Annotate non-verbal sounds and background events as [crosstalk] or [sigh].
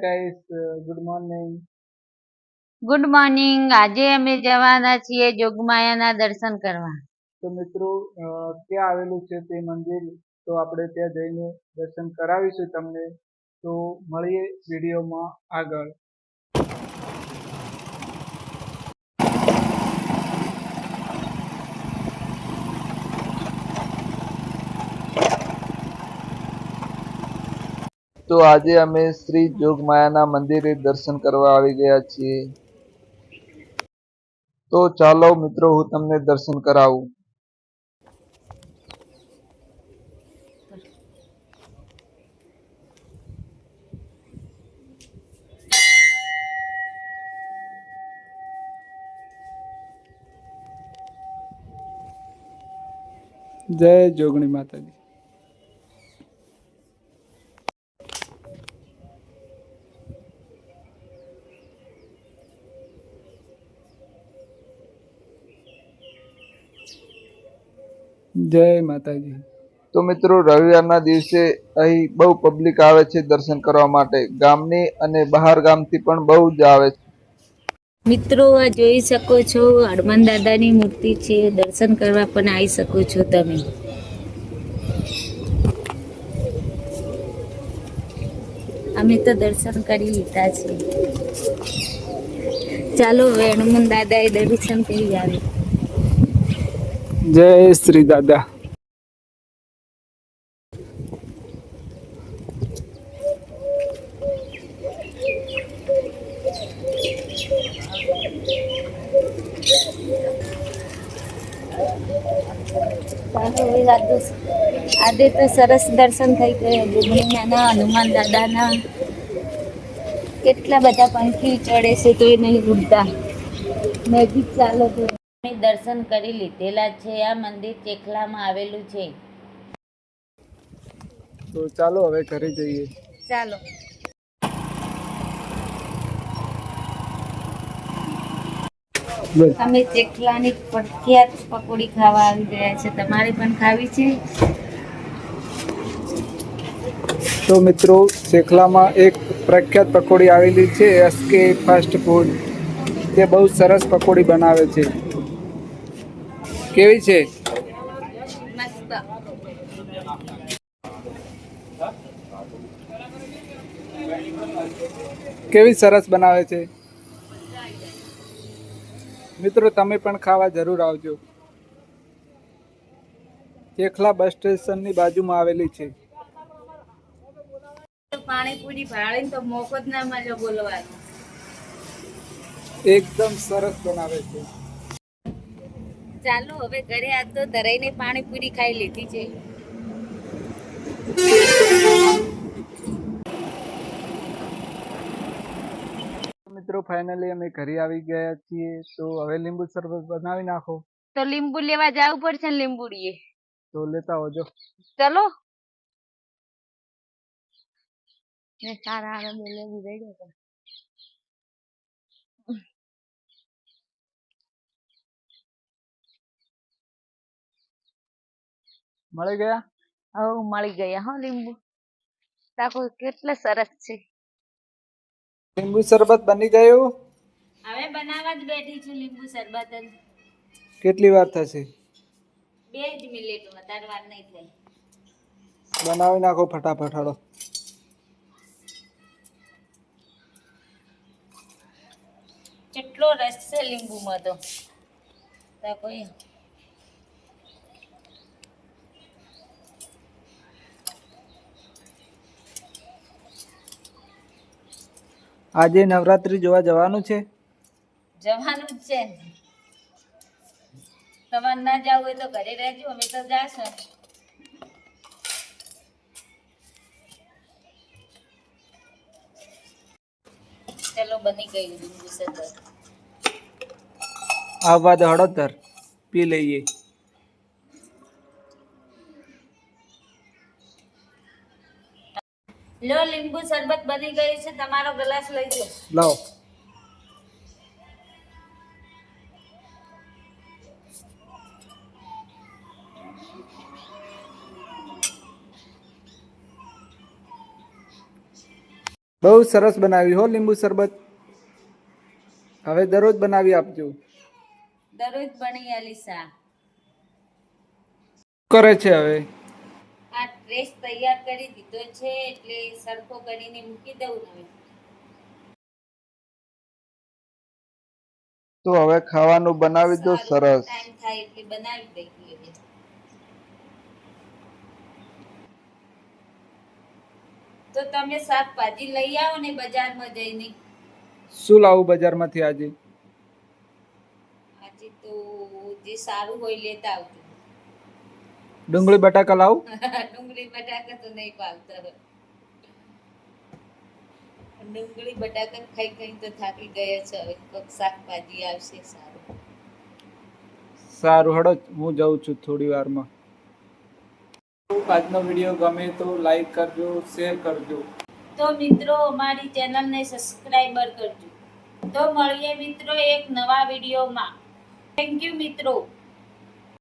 Guys good morning good morning આજે અમે જવાના છીએ જોગમાયાના દર્શન કરવા. તો મિત્રો ક્યાં આવેલું છે તે મંદિર? તો આપણે ત્યાં જઈને દર્શન કરાવીશું તમને. તો મળીએ વિડીયોમાં આગળ. તો આજે અમે શ્રી જોગમાયાના મંદિરે દર્શન કરવા આવી ગયા છીએ. તો ચાલો મિત્રો, હું તમને દર્શન કરાવું. જય જોગણી માતાજી. જય માતાજી. તો મિત્રો રવિવારના દિવસે અહીં બહુ પબ્લિક આવે છે દર્શન કરવા માટે. ગામની અને બહાર ગામથી પણ બહુ જ આવે છે. મિત્રો આ જોઈ શકો છો હનુમાન દાદાની મૂર્તિ છે. દર્શન કરવા પણ આવી શકો છો તમે. અમે તો દર્શન કરી લીધા છે. ચાલો હવે હનુમાન દાદાએ દર્શન કરી આવે. જય શ્રી દાદા. આજે તો સરસ દર્શન થઈ ગયા જોગણીયાના હનુમાન દાદાના. કેટલા બધા પંખી ચડે છે, તો એ નહીં ઉડતા મેજિક ચાલો તો. દર્શન કરી લીધેલા છે. આ મંદિર ચેખલામાં આવેલું છે. તો ચાલો હવે ઘરે જઈએ. ચાલો. અમે ચેખલાની પ્રખ્યાત પકોડી ખાવા આવી ગયા છે. તમારે પણ ખાવી છે? તો મિત્રો શેખલામાં એક પ્રખ્યાત પકોડી આવેલી છે એસકે ફાસ્ટ ફૂડ તે બહુ સરસ પકોડી બનાવે છે. કેવી છે? કેવી સરસ બનાવે છે? મિત્રો તમે પણ ખાવા જરૂર આવજો. ચેખલા બસ સ્ટેશનની બાજુમાં આવેલી છે. પાણીપુરી ભાળીને તો મોકો જ ના બોલવાનું. એકદમ સરસ બનાવે છે. ચાલો હવે ઘરે આ તો ધરાઈને પાણીપુરી ખાઈ લીધી છે. મિત્રો ફાઇનલી અમે ઘરે આવી ગયા છીએ. તો હવે લીંબુ શરબત બનાવી નાખો. તો લીંબુ લેવા જવું પડશે ને લીંબુડીએ? તો લેતા આવજો. ચલો. ને સારા આરામ મેલે બી રહી ગયા મળી ગયા? હવ મળી ગયા હો લીંબુ. તાકો કેટલા સરસ છે. લીંબુ શરબત બની ગયું? હવે બનાવવા જ બેઠી છું લીંબુ શરબત જ. કેટલી વાર થશે? બે જ મિનિટ વધારે વાર નહીં થાય. બનાવી નાખો ફટાફટ હાલો. કેટલો રસ છે લીંબુમાં તો. તા કોઈ આજે નવરાત્રી જોવા જવાનું છે? જવાનું જ છે. તમારે ના જવું હોય તો ઘરે રહેજો અમે તો જાશું. ચલો બની ગયું શરબત આવવા દો હળોતર પી લઈએ. લો લીંબુ શરબત બની ગયું છે. તમારો ગ્લાસ લઈ લો. લાવો. બહુ સરસ બનાવી હો લીંબુ શરબત. હવે દરરોજ બનાવી આપજો. દરરોજ બની શા કરે છે હવે? ડ્રેસ તૈયાર કરી દીધો છે એટલે સરખો કરીને મૂકી દઉં હવે. તો હવે ખાવાનું બનાવી દો સરસ. ટાઈમ થાય એટલે બનાવી દઈએ તો તમે શાકભાજી લઈ આવો ને બજારમાં જઈને? શું લાવું બજારમાંથી આજે? આજે તો જે સારું હોય લેતા આવજો. ડુંગળી બટાકા લાવ? [laughs] ડુંગળી બટાકા તો નહીં ભાવતા ડુંગળી બટાકા ખાઈ ખાઈ તો થાકી ગયા છે. હવે કોક શાકભાજી આવશે સારું. સારું હડો હું જાઉં છું થોડી વારમાં. આજનો વીડિયો ગમે તો લાઈક કરજો શેર કરજો. તો મિત્રો અમારી ચેનલને સબસ્ક્રાઈબર કરજો. તો મળીએ મિત્રો એક નવા વિડીયોમાં. થેન્ક યુ મિત્રો.